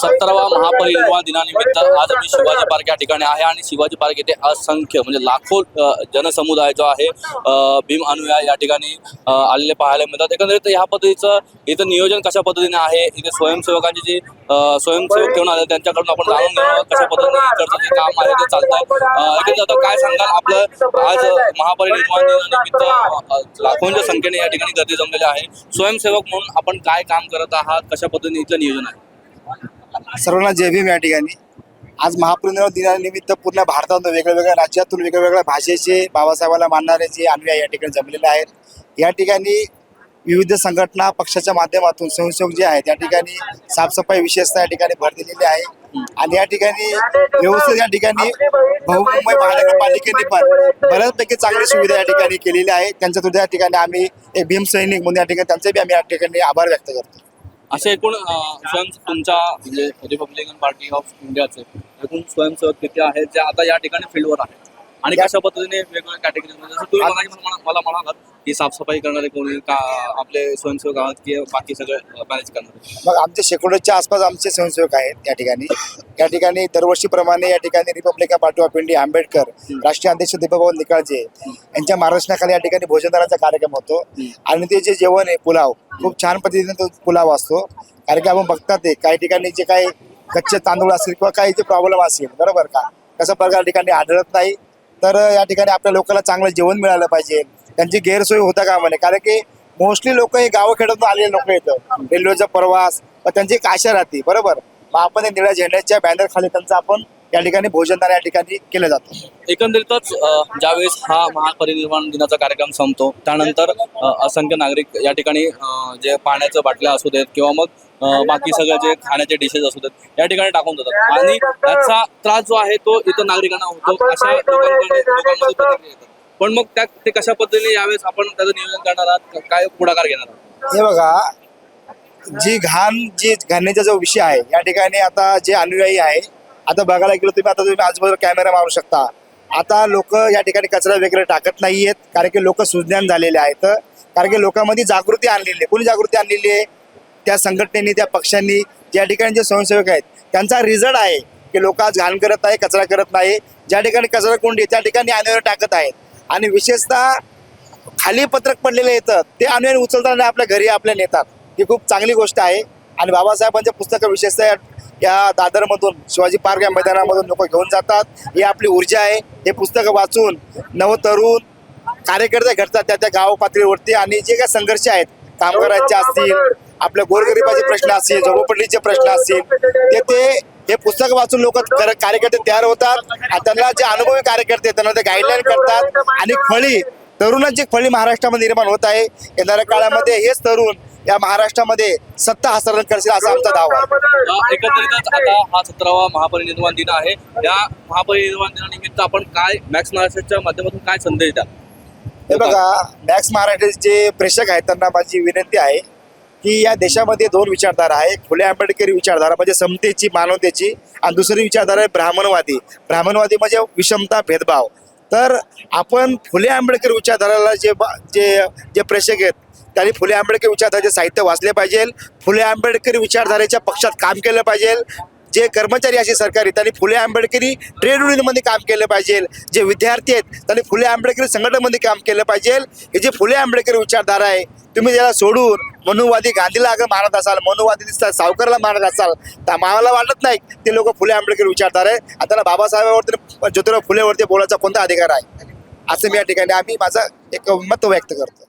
सत्तरावा महापरिनिर्वाण दिनानिमित्त आज मी शिवाजी पार्क या ठिकाणी आहे आणि शिवाजी पार्क येथे असंख्य म्हणजे लाखो जनसमुदाय जो आहे भीम अनुया या ठिकाणी आलेले पाहायला मिळतात. एकंदरीत ह्या पद्धतीचं इथं नियोजन कशा पद्धतीने आहे? इथे स्वयंसेवकांची जी स्वयंसेवक ठेवून आले त्यांच्याकडून आपण जाणून घेऊ कशा पद्धतीने इकडचं जे काम आहे ते चालतंय. एकंदरीत आता काय सांगाल? आपलं आज महापरिनिर्वाण दिनानिमित्त लाखोंच्या संख्येने या ठिकाणी गर्दी जमलेली आहे. स्वयंसेवक म्हणून आपण काय काम करत आहात? कशा पद्धतीने इथलं नियोजन आहे? सर्वांना जय भीम या ठिकाणी. आज महापरिनिर्वाण दिनानिमित्त पूर्ण भारतातून वेगवेगळ्या राज्यातून वेगवेगळ्या भाषेचे बाबासाहेबाला मानणारे जे अनुयायी या ठिकाणी जमलेले आहेत. या ठिकाणी विविध संघटना पक्षाच्या माध्यमातून स्वयंसेवक जे आहेत या ठिकाणी साफसफाई विशेषतः या ठिकाणी भर दिलेली आहे. आणि या ठिकाणी व्यवस्थित या ठिकाणी बहुमुंबई महानगरपालिकेने पण बऱ्याचपैकी चांगली सुविधा या ठिकाणी केलेली आहे. त्यांच्या सुद्धा या ठिकाणी आम्ही एक म्हणून या ठिकाणी त्यांचे बी आम्ही या ठिकाणी आभार व्यक्त करतो. असे एकूण स्वयं तुमच्या म्हणजे रिपब्लिकन पार्टी ऑफ इंडियाचे एकूण स्वयंसेवक किती आहेत जे आता या ठिकाणी फील्डवर आहेत? आणि कशा पद्धतीने वेगवेगळ्या कॅटेगरी जसं तुम्ही मगाशी मला मला म्हणालात की साफसफाई करणारे कोणी का आपले स्वयंसेवक आहात की बाकी सगळे मॅनेज करणारे? मग आमचे शेकडोच्या आसपास आमचे स्वयंसेवक आहेत या ठिकाणी. या ठिकाणी दरवर्षीप्रमाणे या ठिकाणी Republican Party of India Ambedkar राष्ट्रीय अध्यक्ष दीपक निकाळजे यांच्या मार्गदर्शनाखाली या ठिकाणी भोजनदाराचा कार्यक्रम होतो. आणि ते जे जेवण आहे पुलाव खूप छान पद्धतीने तो पुलाव असतो. कारण की आपण बघतात ते काही ठिकाणी जे काही कच्चे तांदूळ असतील किंवा काही जे प्रॉब्लेम असेल बरोबर का? कसं प्रकार ठिकाणी आढळत नाही. तर या ठिकाणी आपल्या लोकांना चांगलं जेवण मिळालं पाहिजे. त्यांची गैरसोय होता कामा नये कारण की मोस्टली लोक हे गावाखेड्यातून आलेले लोक येतं. रेल्वेचा प्रवास त्यांची एक आशा राहते बरोबर? मग आपण हे निळ्या झेंड्याच्या बॅनर खाली त्यांचा आपण या ठिकाणी भोजनदार या ठिकाणी केलं जातं. एकंदरीतच अ, ज्यावेळेस हा महापरिनिर्वाण दिनाचा कार्यक्रम संपतो त्यानंतर अ, असंख्य नागरिक या ठिकाणी अ, जे पाण्याच्या बाटल्या असू देत किंवा मग अ, बाकी सगळे जे खाण्याचे डिशेस असू देत या ठिकाणी टाकून देतात. आणि त्याचा त्रास जो आहे तो इथं नागरिकांना होतो अशा लोकांकडे लोकांमध्ये प्रतिक्रिया येतात. पण मग त्या ते कशा पद्धतीने यावेळेस आपण त्याचं नियोजन करणार आहात? काय पुढाकार घेणार आहात? हे बघा जी घाण जी घाणीचा जो विषय आहे या ठिकाणी आता जे अनुयायी आहे आता बघायला गेलो तुम्ही आता तुम्ही आजूबाजूला कॅमेरा मारू शकता. आता लोक या ठिकाणी कचरा वगैरे टाकत नाहीयेत कारण की लोक सुज्ञान झालेले आहेत. कारण की लोकांमध्ये जागृती आणलेली आहे. कोणी जागृती आणलेली आहे? त्या संघटनेनी त्या पक्षांनी ज्या ठिकाणी जे स्वयंसेवक आहेत त्यांचा रिझल्ट आहे की लोक आज घाण करत आहे कचरा करत नाही. ज्या ठिकाणी कचरा कोंडी त्या ठिकाणी अनुयायी टाकत आहेत. आणि विशेषतः खाली पत्रक पडलेले येतात ते अनुयायी उचलताना आपल्या घरी आपल्या नेतात. ही खूप चांगली गोष्ट आहे. आणि बाबासाहेबांच्या पुस्तकं विशेषतः या- दादरमधून शिवाजी पार्क या मैदानामधून लोक घेऊन जातात. ही आपली ऊर्जा आहे. हे पुस्तकं वाचून नवतरुण कार्यकर्ते घडतात त्या त्या गाव पातळीवरती आणि जे काही संघर्ष आहेत कामगारांचे असतील आपल्या गोरगरिबाचे प्रश्न असतील झोपडलीचे प्रश्न असतील ते ते हे पुस्तक वाचून लोक कार्यकर्ते तयार होतात आणि त्यांना जे अनुभवी कार्यकर्ते त्यांना ते गाईडलाईन करतात. आणि फळी तरुणांची फळी महाराष्ट्रामध्ये निर्माण होत आहे. येणाऱ्या काळामध्ये हेच तरुण या महाराष्ट्रामध्ये सत्ता हस्तांतरण करतील असा आमचा दावा आहे. एकंदरीतच आता हा सतरावा महापरिनिर्वाण दिन आहे. या महापरिनिर्वाण दिनानिमित्त आपण काय मॅक्स महाराष्ट्राच्या माध्यमातून काय संदेश द्याल? हे बघा मॅक्स महाराष्ट्राचे प्रेक्षक आहेत त्यांना माझी विनंती आहे की या देशामध्ये दोन विचारधारा आहे फुले आंबेडकरी विचारधारा म्हणजे समतेची मानवतेची आणि दुसरी विचारधारा आहे ब्राह्मणवादी. ब्राह्मणवादी म्हणजे विषमता भेदभाव. तर आपण फुले आंबेडकर विचारधाराला जे जे जे प्रेक्षक आहेत त्यांनी फुले आंबेडकर विचारधारेचे साहित्य वाचले पाहिजे. फुले आंबेडकरी विचारधारेच्या पक्षात काम केलं पाहिजे. जे कर्मचारी असे सरकारी त्यांनी फुले आंबेडकरी ट्रेड युनियनमध्ये काम केलं पाहिजे. जे विद्यार्थी आहेत त्यांनी फुले आंबेडकरी संघटनेमध्ये काम केलं पाहिजे. हे जे फुले आंबेडकरी विचारधारा आहे तुम्ही त्याला सोडून मनुवादी गांधीला अगर मानत असाल मनुवादी दिसतात सावकारला मारत असाल तर मला वाटत नाही ते लोक फुले आंबेडकर विचारधारा आहे. आता बाबासाहेबांवरती ज्योतिराव फुलेवरती बोलायचा कोणता अधिकार आहे? असं मी या ठिकाणी आम्ही माझं एक मत व्यक्त करतो.